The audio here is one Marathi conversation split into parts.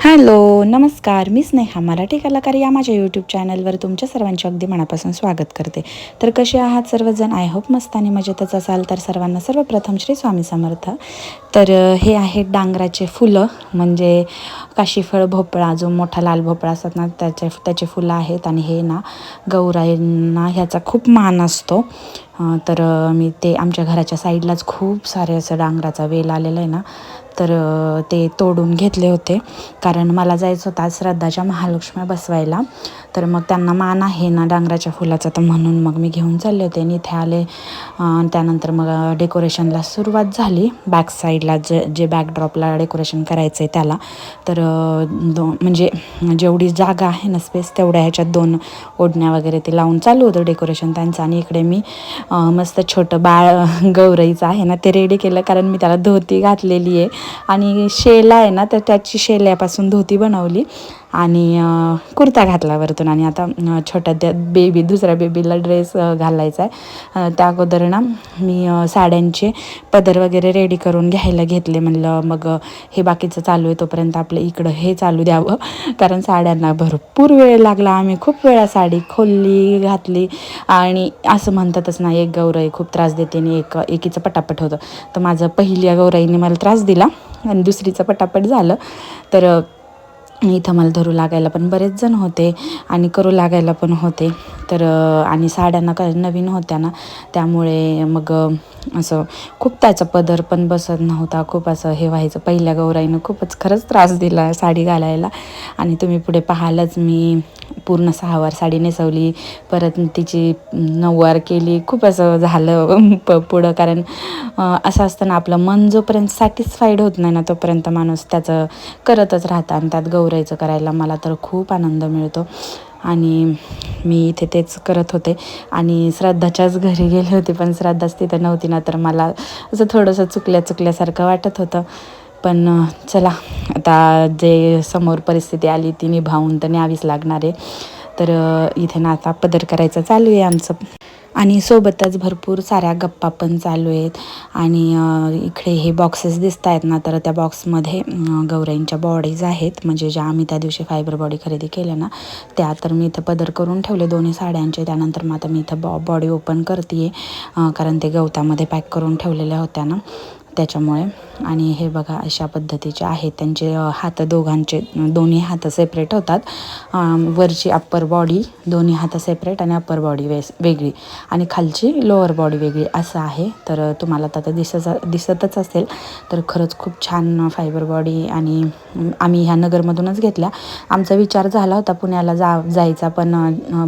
हॅलो नमस्कार. मी स्नेहा मराठी कलाकार या माझ्या यूट्यूब चॅनलवर तुमच्या सर्वांचे अगदी मनापासून स्वागत करते. तर कसे आहात सर्वजण? आय होप मस्त आणि मजेतच असाल. तर सर्वांना सर्वप्रथम श्री स्वामी समर्थ. तर हे आहेत डांगराचे फुलं. म्हणजे काशीफळ भोपळा जो मोठा लाल भोपळा असतात ना त्याचे त्याचे फुलं आहेत. आणि हे ना गौराईंना ह्याचा खूप मान असतो. तर मी ते आमच्या घराच्या साईडलाच खूप सारे असं डांगराचा वेल आलेला आहे ना तर ते तोडून घेतले होते. कारण मला जायचं होतं आज श्रद्धाच्या महालक्ष्म्या बसवायला. तर मग त्यांना मान आहे ना डांगराच्या फुलाचा तर म्हणून मग मी घेऊन चालले होते. आणि इथे आले त्यानंतर मग डेकोरेशनला सुरुवात झाली. बॅक साईडला जे जे बॅकड्रॉपला डेकोरेशन करायचं आहे त्याला. तर दो म्हणजे जेवढी जागा आहे ना स्पेस तेवढ्या ह्याच्यात दोन ओढण्या वगैरे ते लावून चालू होतं डेकोरेशन त्यांचं. आणि इकडे मी मस्त छोटं बाळ गौरईचं आहे ना ते रेडी केलं कारण मी त्याला धोती घातलेली आहे. आणि शेला आहे ना तर त्याची शेल्यापासून धोती बनवली. आणि कुर्ता घातला वरतून आणि आता छोट्या त्या बेबी दुसऱ्या बेबीला ड्रेस घालायचा आहे त्या अगोदर ना मी साड्यांचे पदर वगैरे रेडी करून घ्यायला घेतले. म्हणलं मग हे बाकीचं चालू आहे तोपर्यंत आपलं इकडं हे चालू द्यावं. कारण साड्यांना भरपूर वेळ लागला. आम्ही खूप वेळा साडी खोलली घातली. आणि असं म्हणतातच ना एक गौराई खूप त्रास देते आणि एक एकीचं पटापट होतं. तर माझं पहिल्या गौराईने मला त्रास दिला आणि दुसरीचं पटापट झालं. तर इथं मला धरू लागायला पण बरेच जण होते आणि करू लागायला पण होते. तर आणि साड्यांना काय नवीन होत्या ना त्यामुळे मग असं खूप त्याचा पदर पण बसत नव्हता. खूप असं हे व्हायचं. पहिल्या गौराईनं खूपच खरंच त्रास दिला साडी घालायला. आणि तुम्ही पुढे पाहालच मी पूर्ण सहावार साडी नेसवली. परत तिची नऊवार केली. खूप असं झालं प पुढं. कारण असं असतं ना आपलं मन जोपर्यंत सॅटिस्फाईड होत नाही ना तोपर्यंत माणूस त्याचं करतच राहतं. आणि त्यात गौरायचं करायला मला तर खूप आनंद मिळतो. आणि मी इथे तेच करत होते. आणि श्रद्धाच्याच घरी गेले होते पण श्राद्धाच तिथं नव्हती. ना तर मला असं थोडंसं चुकल्या चुकल्यासारखं वाटत होतं. पण चला आता जे समोर परिस्थिती आली ती निभावून तर न्यावीच लागणार आहे. तर इथे ना आता पदर करायचं चालू आहे आमचं. आणि सोबतच भरपूर साऱ्या गप्पा पण चालू आहेत. आणि इकडे हे बॉक्सेस दिसत आहेत ना तर त्या बॉक्समध्ये गौराईंच्या बॉडीज आहेत. म्हणजे ज्या आम्ही त्या दिवशी फायबर बॉडी खरेदी केल्या ना त्या तर मी इथं पदर करून ठेवले दोन्ही साड्यांचे. त्यानंतर मग आता मी इथं बॉ बॉडी ओपन करते कारण ते गवतामध्ये पॅक करून ठेवलेल्या होत्या ना त्याच्यामुळे. आणि हे बघा अशा पद्धतीचे आहेत. त्यांचे हात दोघांचे दोन्ही हात सेपरेट होतात. वरची अप्पर बॉडी दोन्ही हात सेपरेट आणि अप्पर बॉडी वेस वेगळी. आणि खालची लोअर बॉडी वेगळी. असं आहे. तर तुम्हाला तर आता दिसत दिसतच असेल. तर खरंच खूप छान फायबर बॉडी आणि आम्ही ह्या नगरमधूनच घेतल्या. आमचा विचार झाला होता पुण्याला जा जायचा पण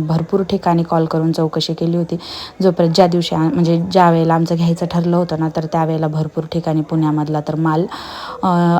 भरपूर ठिकाणी कॉल करून चौकशी केली होती. जोपर्यंत ज्या दिवशी म्हणजे ज्या वेळेला आमचं घ्यायचं ठरलं होतं ना तर त्यावेळेला भरपूर ठिकाणी पुण्यामधलं तर माल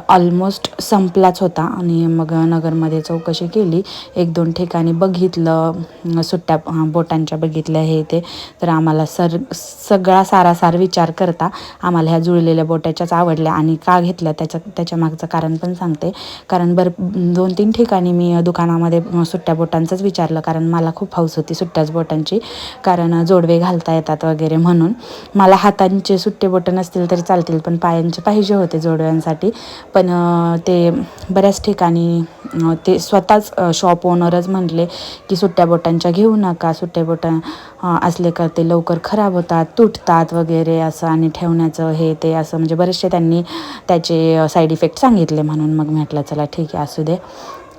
ऑलमोस्ट संपलाच होता. आणि मग नगरमध्ये चौकशी केली. एक दोन ठिकाणी बघितलं सुट्ट्या बोटांच्या बघितल्या हे ते. तर आम्हाला सर सगळा सारासार विचार करता आम्हाला ह्या जुळलेल्या बोटाच्याच आवडल्या आणि का घेतल्या त्याच्या त्याच्या मागचं कारण पण सांगते. कारण बर दोन तीन ठिकाणी मी दुकानामध्ये सुट्ट्या बोटांचंच विचारलं. कारण मला खूप हौस होती सुट्ट्याच बोटांची. कारण जोडवे घालता येतात वगैरे म्हणून. मला हातांचे सुट्टे बोटं नसतील तरी चालतील पण पायांचे पाहिजे होते जोडव्यांसाठी पण ते बऱ्याच ठिकाणी ते स्वतःच शॉप ओनरच म्हटले की सुट्ट्या बोटांच्या घेऊ नका सुट्ट्या बोटं असले का ते लवकर खराब होतात तुटतात वगैरे असं आणि ठेवण्याचं हे ते असं. म्हणजे बरेचसे त्यांनी त्याचे साईड इफेक्ट सांगितले म्हणून मग म्हटलं चला ठीक आहे असू दे.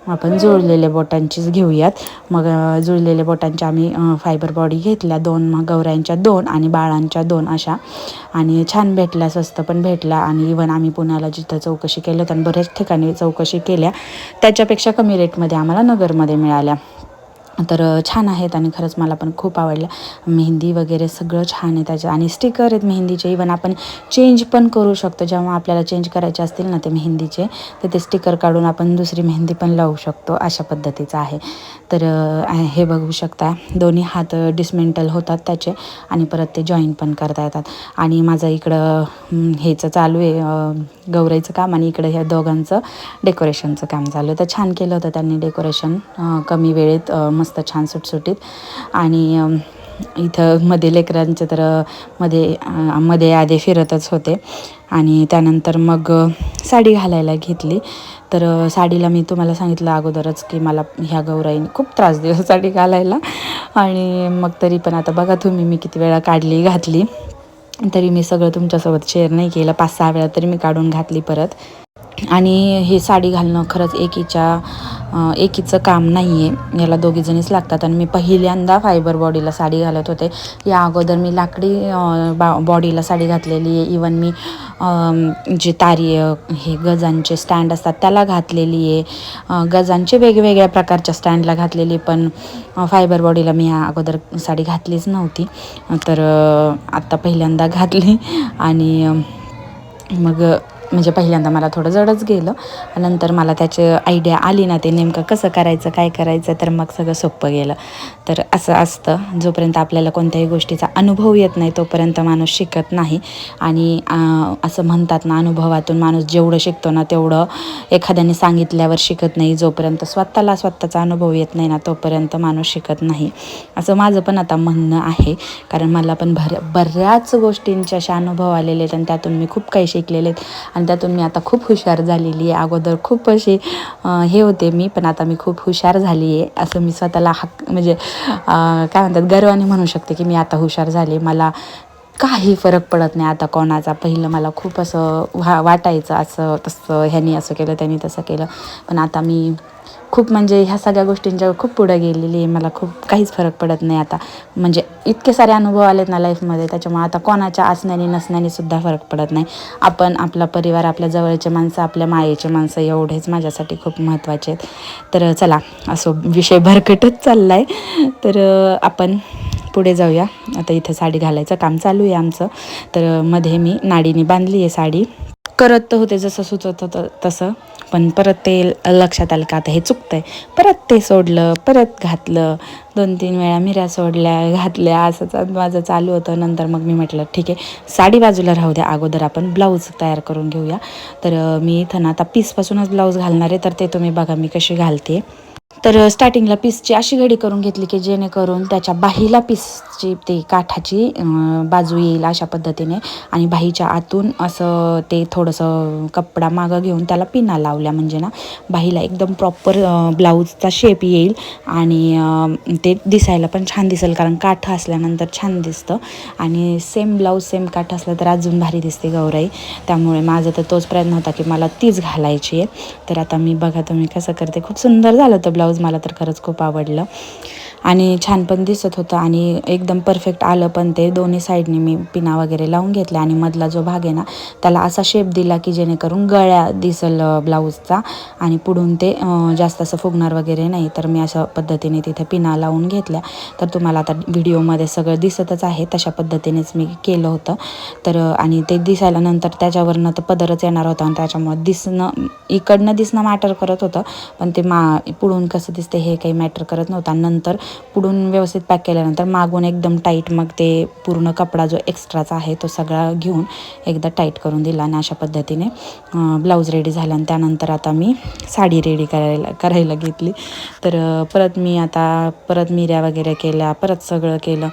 आपण जुळलेल्या बोटांचीच घेऊयात. मग जुळलेल्या बोटांच्या आम्ही फायबर बॉडी घेतल्या. दोन मग गौऱ्यांच्या दोन आणि बाळांच्या दोन अशा. आणि छान भेटल्या स्वस्त पण भेटला आणि इवन आम्ही पुण्याला जिथं चौकशी केलं होतं आणि बऱ्याच ठिकाणी चौकशी केल्या त्याच्यापेक्षा कमी रेटमध्ये आम्हाला नगरमध्ये मिळाल्या. तर छान आहेत आणि खरंच मला पण खूप आवडल्या मेहंदी वगैरे सगळं छान आहे त्याच्या आणि स्टिकर आहेत मेहंदीचे. इवन आपण चेंज पण करू शकतो. जेव्हा आपल्याला चेंज करायचे असतील ना ते मेहंदीचे तर ते स्टिकर काढून आपण दुसरी मेहंदी पण लावू शकतो. अशा पद्धतीचं आहे. तर हे बघू शकता. दोन्ही हात डिसमेंटल होतात त्याचे आणि परत ते जॉईन पण करता येतात. आणि माझं इकडं हेचं चालू आहे गौराईचं काम आणि इकडं ह्या दोघांचं डेकोरेशनचं काम चालू आहे. तर छान केलं होतं त्यांनी डेकोरेशन कमी वेळेत मस्त छान सुटसुटीत आणि इथं मध्ये लेकरांचे तर मध्ये मध्ये आधी फिरतच होते. आणि त्यानंतर मग साडी घालायला घेतली. तर साडीला मी तुम्हाला सांगितलं अगोदरच की मला ह्या गौराईने खूप त्रास दिला साडी घालायला. आणि मग तरी पण आता बघा तुम्ही मी किती वेळा काढली घातली. तरी मी सगळं तुमच्यासोबत शेअर नाही केलं. पाच सहा वेळा तरी मी काढून घातली परत. आणि हे साडी घालणं खरंच एकीच्या एकीचं काम नाही आहे याला दोघीजणीच लागतात आणि मी पहिल्यांदा फायबर बॉडीला साडी घालत होते. या अगोदर मी लाकडी बा बॉडीला साडी घातलेली आहे. इवन मी जे तारी हे गजांचे स्टँड असतात त्याला घातलेली आहे. गजांचे वेगवेगळ्या प्रकारच्या स्टँडला घातलेली पण फायबर बॉडीला मी या अगोदर साडी घातलीच नव्हती. तर आत्ता पहिल्यांदा घातली. आणि मग म्हणजे पहिल्यांदा मला थोडं जडच गेलं. नंतर मला त्याची आयडिया आली ना ते नेमकं कसं करायचं काय करायचं तर मग सगळं सोपं गेलं. तर असं असतं. जोपर्यंत आपल्याला कोणत्याही गोष्टीचा अनुभव येत नाही तोपर्यंत माणूस शिकत नाही. आणि असं म्हणतात ना अनुभवातून माणूस जेवढं शिकतो ना तेवढं एखाद्याने सांगितल्यावर शिकत नाही. जोपर्यंत स्वतःला स्वतःचा अनुभव येत नाही ना तोपर्यंत माणूस शिकत नाही. असं माझं पण आता म्हणणं आहे. कारण मला पण भर बऱ्याच गोष्टींचे असे अनुभव आलेले आहेत आणि त्यातून मी खूप काही शिकलेले आहेत. आणि त्यातून मी आता खूप हुशार झालेली आहे. अगोदर खूप असे हे होते मी पण आता मी खूप हुशार झाली आहे. असं मी स्वतःला हक म्हणजे काय म्हणतात गर्वाने म्हणू शकते की मी आता हुशार झाले मला काही फरक पडत नाही आता कोणाचा. पहिलं मला खूप असं वा वाटायचं असं तसं ह्यानी असं केलं त्यांनी तसं केलं. पण आता मी खूप म्हणजे ह्या सगळ्या गोष्टींच्या खूप पुढं गेलेली आहे. मला खूप काहीच फरक पडत नाही आता. म्हणजे इतके सारे अनुभव आलेत ना लाईफमध्ये त्याच्यामुळे आता कोणाच्या असण्याने नसण्याने सुद्धा फरक पडत नाही. आपण आपला परिवार आपल्या जवळचे माणसं आपल्या मायेचे माणसं एवढेच माझ्यासाठी खूप महत्त्वाचे आहेत. तर चला असो विषय भरकटच चालला आहे तर आपण पुढे जाऊया. आता इथं साडी घालायचं काम चालू आहे आमचं. तर मध्ये मी नाडीने बांधली आहे साडी. करत तर होते जसं सुचत होतं तसं पण परत ते लक्षात आलं का आता हे चुकतंय. परत ते सोडलं परत घातलं. दोन तीन वेळा मिऱ्या सोडल्या घातल्या असं माझं चालू होतं. नंतर मग मी म्हटलं ठीक आहे साडी बाजूला राहू द्या. अगोदर आपण ब्लाऊज तयार करून घेऊया. तर मी इथं ना आता पीसपासूनच ब्लाऊज घालणार आहे. तर ते तुम्ही बघा मी कशी घालते. तर स्टार्टिंगला पीसची अशी घडी करून घेतली की जेणेकरून त्याच्या बाहीला पीसची ते काठाची बाजू येईल अशा पद्धतीने आणि बाहीच्या आतून असं ते थोडंसं कपडा मागं घेऊन त्याला पिना लावल्या म्हणजे ना बाहीला एकदम प्रॉपर ब्लाऊजचा शेप येईल आणि ते दिसायला पण छान दिसेल कारण काठ असल्यानंतर छान दिसतं आणि सेम ब्लाऊज सेम काठ असलं तर अजून भारी दिसते गौराई. त्यामुळे माझा तर तोच प्रयत्न होता की मला तीच घालायची आहे. तर आता मी बघा तुम्ही कसं करते. खूप सुंदर झालं होतं ब्लाऊज मला तर खरंच खूप आवडलं. आणि छान पण दिसत होतं आणि एकदम परफेक्ट आलं पण ते. दोन्ही साईडने मी पिना वगैरे लावून घेतल्या आणि मधला जो भाग आहे ना त्याला असा शेप दिला की जेणेकरून गळ्या दिसल ब्लाऊजचा आणि पुढून ते जास्त असं फुगणार वगैरे नाही. तर मी अशा पद्धतीने तिथे पिना लावून घेतल्या. तर तुम्हाला आता व्हिडिओमध्ये सगळं दिसतच आहे. तशा पद्धतीनेच मी केलं होतं. तर आणि ते दिसायला नंतर त्याच्यावरनं तर पदरच येणार होता आणि त्याच्यामुळे दिसणं इकडनं दिसणं मॅटर करत होतं. पण ते मा पुढून कसं दिसते हे काही मॅटर करत नव्हतं. नंतर पुढून व्यवस्थित पॅक केल्यानंतर मागून एकदम टाईट मग ते पूर्ण कपडा जो एक्स्ट्राचा आहे तो सगळा घेऊन एकदा टाईट करून दिला आणि अशा पद्धतीने ब्लाऊज रेडी झाला आणि त्यानंतर आता मी साडी रेडी करायला करायला घेतली. तर परत मी आता परत मिऱ्या वगैरे केल्या परत सगळं केलं.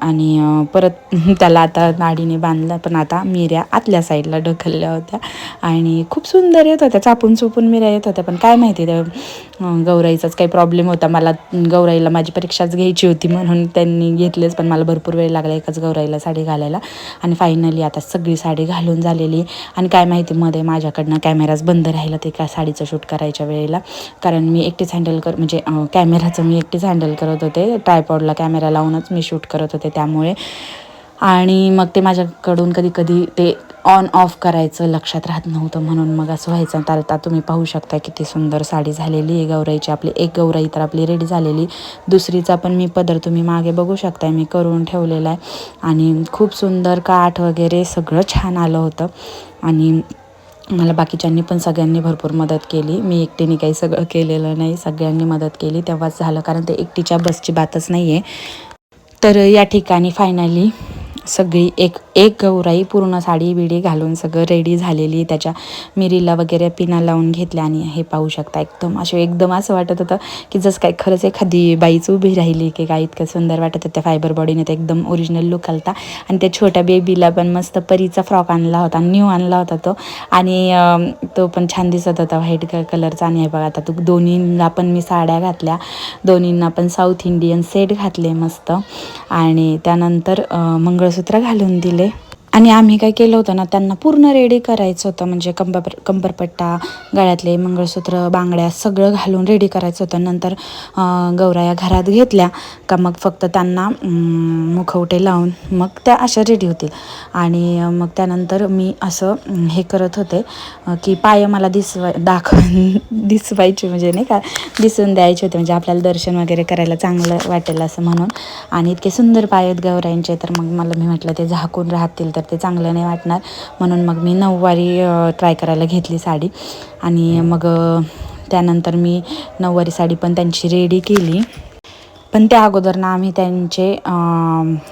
आणि परत त्याला आता नाडीने बांधलं पण आता मिऱ्या आतल्या साईडला ढकलल्या होत्या. आणि खूप सुंदर येत होत्या चापून चुपून मिऱ्या येत होत्या पण काय माहिती त्या गौराईचाच काही प्रॉब्लेम होता. मला गौराईला माझी परीक्षाच घ्यायची होती म्हणून त्यांनी घेतलेच पण मला भरपूर वेळ लागला एकाच गौराईला साडी घालायला. आणि फायनली आता सगळी साडी घालून झालेली. आणि काय माहिती मध्ये माझ्याकडनं कॅमेराच बंद राहिला ते का साडीचं शूट करायच्या वेळेला. कारण मी एकटीच हँडल कर म्हणजे कॅमेराचं मी एकटीच हँडल करत होते. ट्रायपॉडला कॅमेरा लावूनच मी शूट करत होते. त्यामुळे. आणि मग ते माझ्याकडून कधी कधी ते ऑन ऑफ करायचं लक्षात राहत नव्हतं म्हणून मग असं व्हायचं. तर आता तुम्ही पाहू शकता किती सुंदर साडी झालेली आहे गौराईची. आपली एक गौराई तर आपली रेडी झालेली. दुसरीचा पण मी पदर तुम्ही मागे बघू शकताय. मी करून ठेवलेला आहे. आणि खूप सुंदर काठ वगैरे सगळं छान आलं होतं. आणि मला बाकीच्यांनी पण सगळ्यांनी भरपूर मदत केली. मी एकटीने काही सगळं केलेलं नाही. सगळ्यांनी मदत केली. तेव्हाच झालं. कारण ते एकटीच्या बसची बातच नाही आहे तर या ठिकाणी फायनली सगळी एक एक गौराई पूर्ण साडी बिडी घालून सगळं रेडी झालेली त्याच्या मिरीला वगैरे पिना लावून घेतल्या आणि हे पाहू शकता. एकदम असे एकदम असं वाटत होतं की जसं काय खरंच एखादी बाईच उभी राहिली की काय इतकं सुंदर वाटत होतं. फायबर बॉडीने तर एकदम ओरिजिनल लुक आलता. आणि त्या छोट्या बेबीला पण मस्त परीचा फ्रॉक आणला होता न्यू आणला होता तो. आणि तो पण छान दिसत होता व्हाईट कलरचा आणि हे बघा आता तो दोन्हींना पण मी साड्या घातल्या. दोन्हींना पण साऊथ इंडियन सेट घातले मस्त. आणि त्यानंतर मंगळ मंगळसूत्र घालून दिले. आणि आम्ही काय केलं होतं ना त्यांना पूर्ण रेडी करायचं होतं. म्हणजे कंबर कंबरपट्टा गळ्यातले मंगळसूत्र बांगड्या सगळं घालून रेडी करायचं होतं. नंतर गौराया घरात घेतल्या का मग फक्त त्यांना मुखवटे लावून मग त्या अशा रेडी होतील. आणि मग त्यानंतर मी असं हे करत होते की पाय मला दिसवाय दाखव दिसवायचे. म्हणजे नाही का दिसून द्यायचे होते. म्हणजे आपल्याला दर्शन वगैरे करायला चांगलं वाटेल असं म्हणून. आणि इतके सुंदर पाय आहेत गौरायांचे तर मग मला मी म्हटलं ते झाकून राहतील तर ते चांगलं नाही वाटणार. म्हणून मग मी नऊवारी ट्राय करायला घेतली साडी. आणि मग त्यानंतर मी नऊवारी साडी पण त्यांची रेडी केली. पण त्या अगोदर ना आम्ही त्यांचे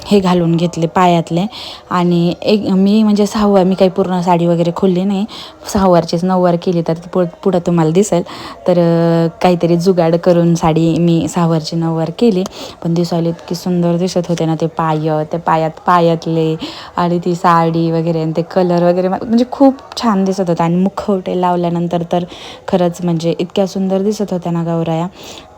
हे घालून घेतले पायातले. आणि एक मी म्हणजे सहावार मी काही पूर्ण साडी वगैरे खोलली नाही. सहावारचीच नऊवार केली तर ती पुढं पुढं तुम्हाला दिसेल. तर काहीतरी जुगाड करून साडी मी सहावारची नऊवार केली. पण दिसायला इतकी सुंदर दिसत होते ना ते पाय ते पायात पायातले आणि ती साडी वगैरे आणि ते कलर वगैरे म्हणजे खूप छान दिसत होतं. आणि मुखवटे लावल्यानंतर तर खरंच म्हणजे इतक्या सुंदर दिसत होत्या ना गौराया.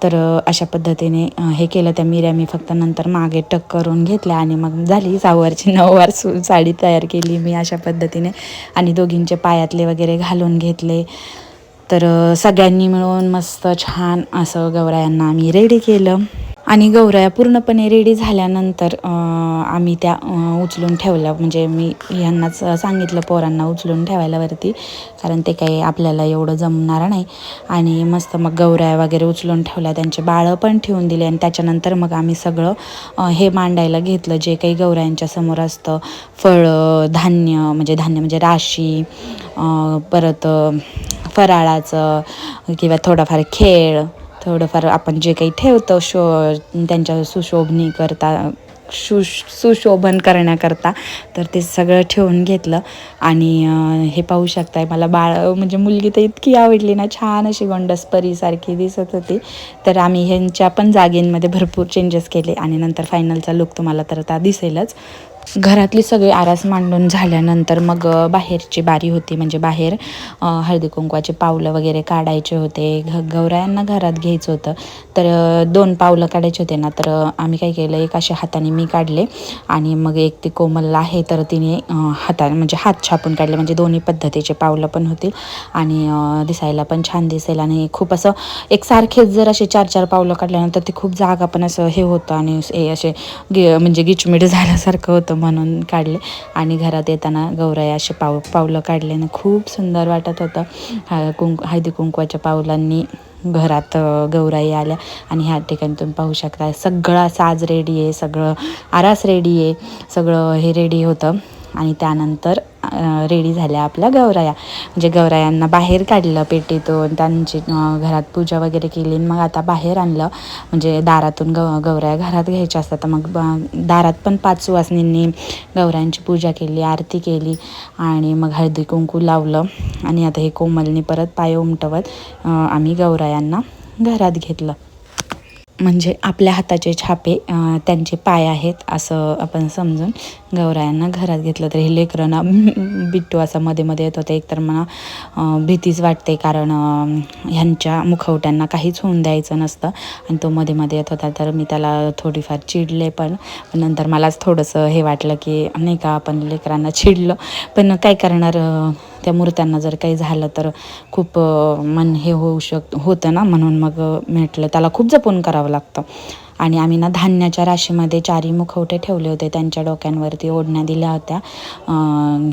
तर अशा पद्धतीने हे केलं त्या मिऱ्या. मी फक्त नंतर मागे टक करून घेतल्या आणि मग झाली सहावारची नऊवार सु साडी तयार केली मी अशा पद्धतीने. आणि दोघींचे पायातले वगैरे घालून घेतले. तर सगळ्यांनी मिळून मस्त छान असं गौरायांना आम्ही रेडी केलं. आणि गौराया पूर्णपणे रेडी झाल्यानंतर आम्ही त्या उचलून ठेवल्या. म्हणजे मी यांनाच सांगितलं पोरांना उचलून ठेवायला वरती कारण ते काही आपल्याला एवढं जमणार नाही. आणि मस्त मग गौराया वगैरे उचलून ठेवल्या त्यांचे बाळं पण ठेवून दिले. आणि त्याच्यानंतर मग आम्ही सगळं हे मांडायला घेतलं. जे काही गौरायांच्या समोर असतं फळं धान्य म्हणजे धान्य म्हणजे राशी परत फराळाचं किंवा थोडाफार खेळ थोडंफार आपण जे काही ठेवतो शो त्यांच्या सुशोभनी करता शु सुशोभन करण्याकरता तर ते सगळं ठेवून घेतलं. आणि हे पाहू शकताय मला बाळ म्हणजे मुलगी तर इतकी आवडली ना छान अशी गोंडस परीसारखी दिसत होती. तर आम्ही ह्यांच्या पण जागेंमध्ये भरपूर चेंजेस केले. आणि नंतर फायनलचा लुक तुम्हाला तर आता दिसेलच. घरातली सगळी आरास मांडून झाल्यानंतर मग बाहेरची बारी होती. म्हणजे बाहेर हळदी कुंकवाचे पावलं वगैरे काढायचे होते. घ गौरायांना घरात घ्यायचं होतं. तर दोन पावलं काढायचे होते ना तर आम्ही काय केलं एक असे हाताने मी काढले आणि मग एक ती कोमल आहे तर तिने हाताने म्हणजे हात छापून काढले. म्हणजे दोन्ही पद्धतीचे पावलं पण होतील आणि दिसायला पण छान दिसेल. आणि खूप असं एकसारखेच जर असे चार चार पावलं काढल्यानंतर ते खूप जागा पण असं हे होतं आणि हे असे गे म्हणजे गिचमिड झाल्यासारखं होतं. म्हणून काढले. आणि घरात येताना गौराई असे पाव पावलं काढले आणि खूप सुंदर वाटत होतं. हा कुंक हळदी कुंकवाच्या पावलांनी घरात गौराई आल्या. आणि ह्या ठिकाणी तुम्ही पाहू शकता सगळा साज रेडी आहे सगळं आरास रेडी आहे सगळं हे रेडी होतं. आणि त्यानंतर रेडी झाल्या आपल्या गौराया. म्हणजे गौरायांना बाहेर काढलं पेटीतून त्यांची घरात पूजा वगैरे केली आणि मग आता बाहेर आणलं. म्हणजे दारातून गौ गौराया घरात घ्यायच्या असतात. तर मग दारात पण पाच सुवासनींनी गौरायांची पूजा केली आरती केली आणि मग हळदी कुंकू लावलं. आणि आता हे कोमलनी परत पाय उमटवत आम्ही गौरायांना घरात घेतलं. म्हणजे आपल्या हाताचे छापे त्यांचे पाय आहेत असं आपण समजून गौरायांना घरात घेतलं तर हे लेकरं ना बिट्टू असं मध्ये मध्ये येत होते. एकतर मला भीतीच वाटते कारण ह्यांच्या मुखवट्यांना काहीच होऊन द्यायचं नसतं आणि तो मध्ये मध्ये येत होता. तर मी त्याला थोडीफार चिडले पण नंतर मलाच थोडंसं हे वाटलं की नाही का आपण लेकरांना चिडलं. पण काय करणार त्या मूर्त्यांना जर काही झालं तर खूप मन हे होऊ शक होतं ना म्हणून मग म्हटलं त्याला खूप जपून करावं लागतं. आणि आम्ही ना धान्याच्या राशीमध्ये चारी मुखवटे ठेवले होते. त्यांच्या डोक्यांवरती ओढण्या दिल्या होत्या.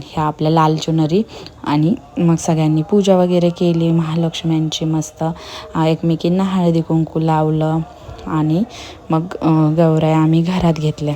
ह्या आपल्या लाल चुनरी आणि मग सगळ्यांनी पूजा वगैरे केली. महालक्ष्म्यांची मस्त एकमेकींना हळदी कुंकू लावलं आणि मग अ, गौराया आम्ही घरात घेतल्या.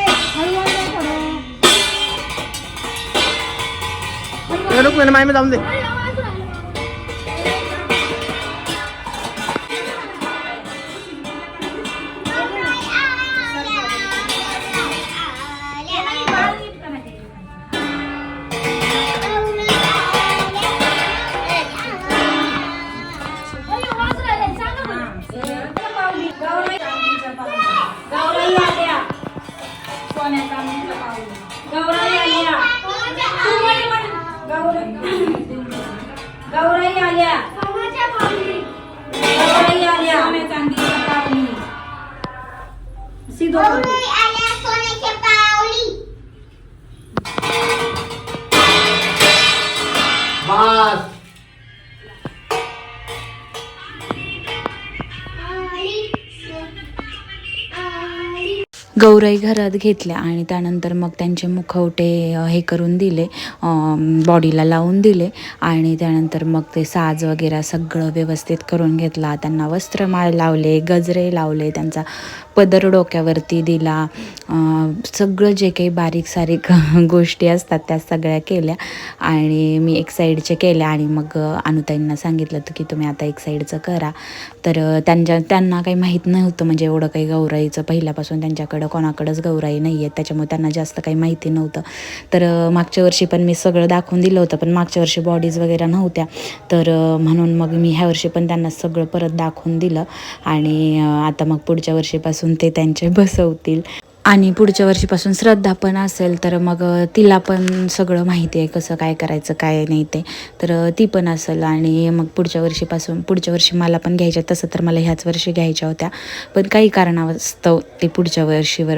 नको ना माय जाऊन दे गौराई गौराई घरात घेतल्या आणि त्यानंतर मग त्यांचे मुखवटे हे करून दिले बॉडीला लावून दिले आणि त्यानंतर मग ते साज वगैरे सगळं व्यवस्थित करून घेतला. त्यांना वस्त्रमाळ लावले गजरे लावले त्यांचा पदर डोक्यावरती दिला. सगळं जे काही बारीक सारीक गोष्टी असतात त्या सगळ्या केल्या आणि मी एक साईडचे केल्या आणि मग अनुताईंना सांगितलं होतं की तुम्ही आता एक साईडचं करा. तर त्यांच्या त्यांना काही माहीत नव्हतं म्हणजे एवढं काही गौराईचं पहिल्यापासून त्यांच्याकडं कोणाकडंच गौराई नाही आहे त्याच्यामुळे त्यांना जास्त काही माहिती नव्हतं. तर मागच्या वर्षी पण मी सगळं दाखवून दिलं होतं पण मागच्या वर्षी बॉडीज वगैरे नव्हत्या. तर म्हणून मग मी ह्या वर्षी पण त्यांना सगळं परत दाखवून दिलं आणि आता मग पुढच्या वर्षीपासून ते त्यांचे बसवतील. आणि पुढच्या वर्षीपासून श्रद्धा पण असेल तर मग तिला पण सगळं माहिती आहे कसं काय करायचं काय नाही ते. तर ती पण असेल आणि मग पुढच्या वर्षीपासून पुढच्या वर्षी मला पण घ्यायच्या तसं तर मला ह्याच वर्षी घ्यायच्या होत्या. पण काही कारणास्तव ते पुढच्या वर्षीवर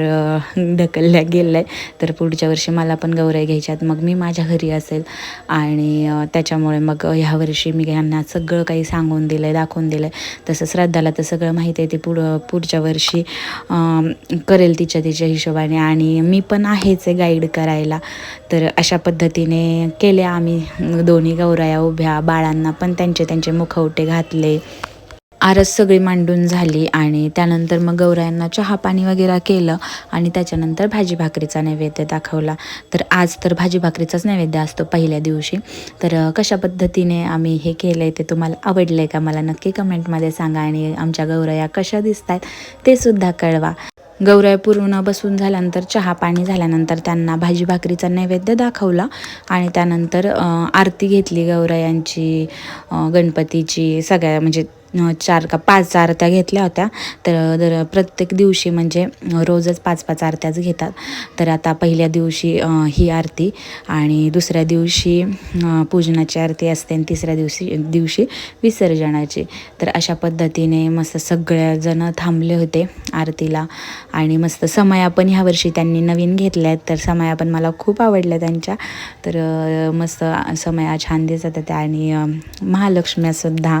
ढकलल्या गेलं आहे तर पुढच्या वर्षी मला पण गौराई घ्यायच्यात. मग मी माझ्या घरी असेल आणि त्याच्यामुळे मग ह्या वर्षी मी यांना सगळं काही सांगून दिलं आहे दाखवून दिलं आहे तसं श्रद्धाला तर सगळं माहिती आहे ती पुढं पुढच्या वर्षी करेल तिच्या तिच्या हिशोबाने आणि मी पण आहेच आहे गाईड करायला. तर अशा पद्धतीने केले आम्ही. दोन्ही गौराया उभ्या बाळांना पण त्यांचे त्यांचे मुखवटे घातले. आरस सगळी मांडून झाली आणि त्यानंतर मग गौरायांना चहा पाणी वगैरे केलं आणि त्याच्यानंतर भाजी भाकरीचा नैवेद्य दाखवला. तर आज तर भाजी भाकरीचाच नैवेद्य असतो पहिल्या दिवशी. तर कशा पद्धतीने आम्ही हे केलं आहे ते तुम्हाला आवडलं आहे का मला नक्की कमेंटमध्ये सांगा आणि आमच्या गौराया कशा दिसत आहेत ते सुद्धा कळवा. गौराया पूर्ण बसून झाल्यानंतर चहा पाणी झाल्यानंतर त्यांना भाजी भाकरीचा नैवेद्य दाखवला आणि त्यानंतर आरती घेतली गौरायांची गणपतीची सगळ्या म्हणजे चार का पाच आरत्या घेतल्या होत्या. तर दर प्रत्येक दिवशी म्हणजे रोजच पाच पाच आरत्याच घेतात. तर आता पहिल्या दिवशी ही आरती आणि दुसऱ्या दिवशी पूजनाची आरती असते आणि तिसऱ्या दिवशी दिवशी विसर्जनाची. तर अशा पद्धतीने मस्त सगळ्याजणं थांबले होते आरतीला आणि मस्त समया पण ह्या वर्षी त्यांनी नवीन घेतल्या आहेत तर समया पण मला खूप आवडल्या त्यांच्या. तर मस्त समया छान दिसत होत्या आणि महालक्ष्म्यासुद्धा